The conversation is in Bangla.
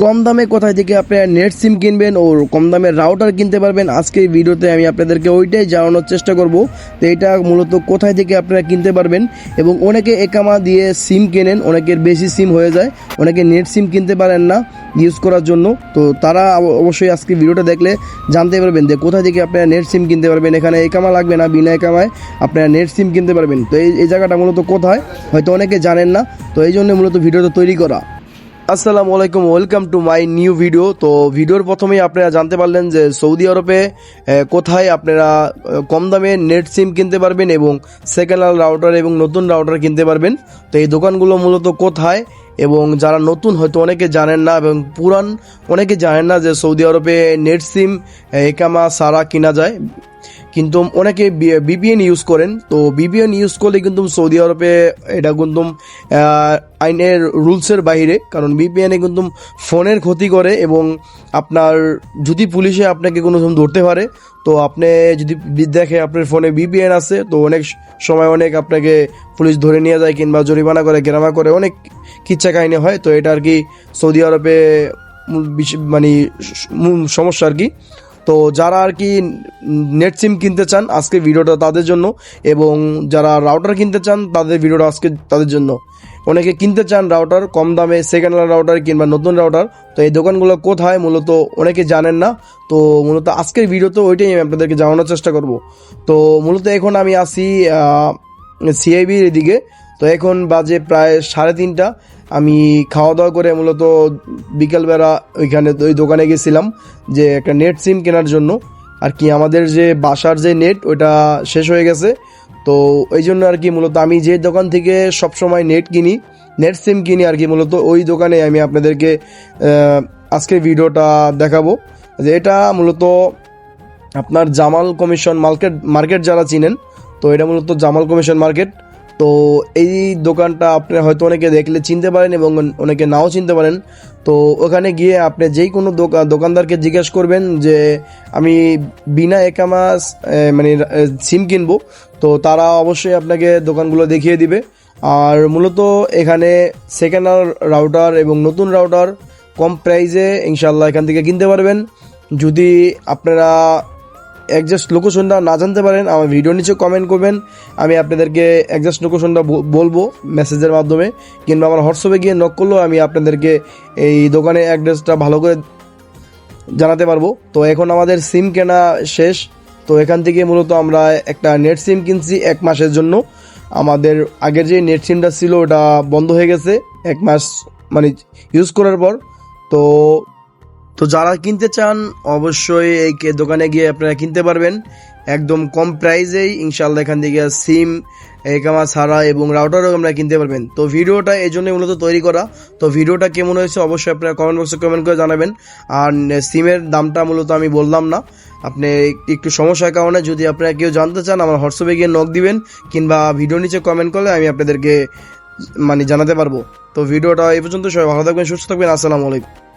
কম দামে কোথায় থেকে আপনারা নেট সিম কিনবেন ও কম দামে রাউটার কিনতে পারবেন, আজকের ভিডিওতে আমি আপনাদেরকে ওইটাই জানানোর চেষ্টা করব তো এটা মূলত কোথায় থেকে আপনারা কিনতে পারবেন এবং অনেকে একামা দিয়ে সিম কেনেন, অনেকের বেশি সিম হয়ে যায়, অনেকে নেট সিম কিনতে পারেন না ইউজ করার জন্য। তো তারা অব- অবশ্যই আজকে ভিডিওটা দেখলে জানতে পারবেন যে কোথায় থেকে আপনারা নেট সিম কিনতে পারবেন, এখানে একামা লাগবে না, বিনা একামায় আপনারা নেট সিম কিনতে পারবেন। তো এই জায়গাটা মূলত কোথায়? হয়তো অনেকে জানেন না, তো এই জন্য মূলত ভিডিওটা তৈরি করা। আসসালামু আলাইকুম, welcome to my new video. তো ভিডিওর প্রথমেই আপনারা জানতে পারলেন যে সৌদি আরবে কোথায় আপনারা কম দামে নেট সিম কিনতে পারবেন এবং সেকেন্ড হ্যান্ড রাউটার এবং নতুন রাউটার কিনতে পারবেন। তো এই দোকানগুলো মূলত কোথায়? এবং যারা নতুন হয়তো অনেকে জানেন না এবং পুরান অনেকে জানেন না যে সৌদি আরবে নেট সিম একামা, সারা কিনা যায়। কিন্তু অনেকে বিপিএন ইউজ করেন। তো বিপিএন ইউজ করলে কিন্তু সৌদি আরবে এটা কিন্তু আইনের রুলসের বাইরে কারণ বিপিএনে কিন্তু ফোনের ক্ষতি করে এবং আপনার যদি পুলিশে আপনাকে কোনো ধরতে পারে, তো আপনি যদি দেখে আপনার ফোনে বিপিএন আছে, তো অনেক সময় অনেক আপনাকে পুলিশ ধরে নিয়ে যায় কিংবা জরিমানা করে, গ্রামা করে, অনেক কিচ্ছা কাহিনী হয়, তো এটা আর কি সৌদি আরবে মানে সমস্যা আর কি তো যারা আর কি নেট সিম কিনতে চান আজকে ভিডিওটা তাদের জন্য, এবং যারা রাউটার কিনতে চান তাদের ভিডিওটা আজকে তাদের জন্য। অনেকে কিনতে চান রাউটার, কম দামে সেকেন্ড হ্যান্ড রাউটার কিংবা নতুন রাউটার, তো এই দোকানগুলো কোথায় মূলত অনেকে জানেন না। তো মূলত আজকের ভিডিওতে ওইটাই আমি আপনাদেরকে জানানোর চেষ্টা করব। তো মূলত এখন আমি আসি সিআইবির এদিকে। তো এখন বাজে প্রায় সাড়ে তিনটা। আমি খাওয়া দাওয়া করে মূলত বিকেলবেলা ওইখানে ওই দোকানে গেছিলাম যে একটা নেট সিম কেনার জন্য। আর কি আমাদের যে বাসার যে নেট, ওটা শেষ হয়ে গেছে। তো এই জন্য আর কি মূলত আমি যে দোকান থেকে সবসময় নেট কিনি, নেট সিম কিনি আর কি মূলত ওই দোকানে আমি আপনাদেরকে আজকের ভিডিওটা দেখাবো। যে এটা মূলত আপনার জামাল কমিশন মার্কেট মার্কেট যারা চিনেন, তো এটা মূলত জামাল কমিশন মার্কেট। তো এই দোকানটা আপনি হয়তো অনেকে দেখলে চিনতে পারেন এবং অনেকে নাও চিনতে পারেন। তো ওখানে গিয়ে আপনি যেই কোনো দোকা- দোকানদারকে জিজ্ঞেস করবেন যে, আমি বিনা একামাস মানে সিম কিনবো। তো তারা অবশ্যই আপনাকে দোকানগুলো দেখিয়ে দিবে। আর মূলত এখানে সেকেন্ড রাউটার এবং নতুন রাউটার কম প্রাইসে ইনশাল্লাহ এখান থেকে কিনতে পারবেন। যদি আপনারা একজাস্ট লোকেশনটা না জানতে পারেন, আমার ভিডিও নিচে কমেন্ট করবেন। আমি আপনাদেরকে একজাস্ট লোকেশনটা বলব মেসেজের মাধ্যমে, কিংবা আমার হোয়াটসঅ্যাপে গিয়ে নক করলেও আমি আপনাদেরকে এই দোকানের অ্যাড্রেসটা ভালো করে জানাতে পারব। তো এখন আমাদের সিম কেনা শেষ। তো এখান থেকে মূলত আমরা একটা নেট সিম কিনছি এক মাসের জন্য। আমাদের আগের যে নেট সিমটা ছিল, ওটা বন্ধ হয়ে গেছে। এক মাস মানে ইউজ করার পর। তো তো যারা কিনতে চান, অবশ্যই এই দোকানে গিয়ে আপনারা কিনতে পারবেন। একদম কম প্রাইসেই ইনশাল্লাহ এখান থেকে সিম, একামা ছাড়া এবং রাউটারও আমরা কিনতে পারবেন। তো ভিডিওটা এই জন্য মূলত তৈরি করা। তো ভিডিওটা কেমন হয়েছে অবশ্যই আপনারা কমেন্ট বক্সে কমেন্ট করে জানাবেন। আর সিমের দামটা মূলত আমি বললাম না। আপনি একটু সমস্যার কারণে যদি আপনারা কেউ জানতে চান, আমার হোয়াটসঅ্যাপে গিয়ে নক দিবেন কিংবা ভিডিও নিচে কমেন্ট করলে আমি আপনাদেরকে মানে জানাতে পারব। তো ভিডিওটা এই পর্যন্ত সবাই ভালো থাকবেন, সুস্থ থাকবেন। আসসালামু আলাইকুম।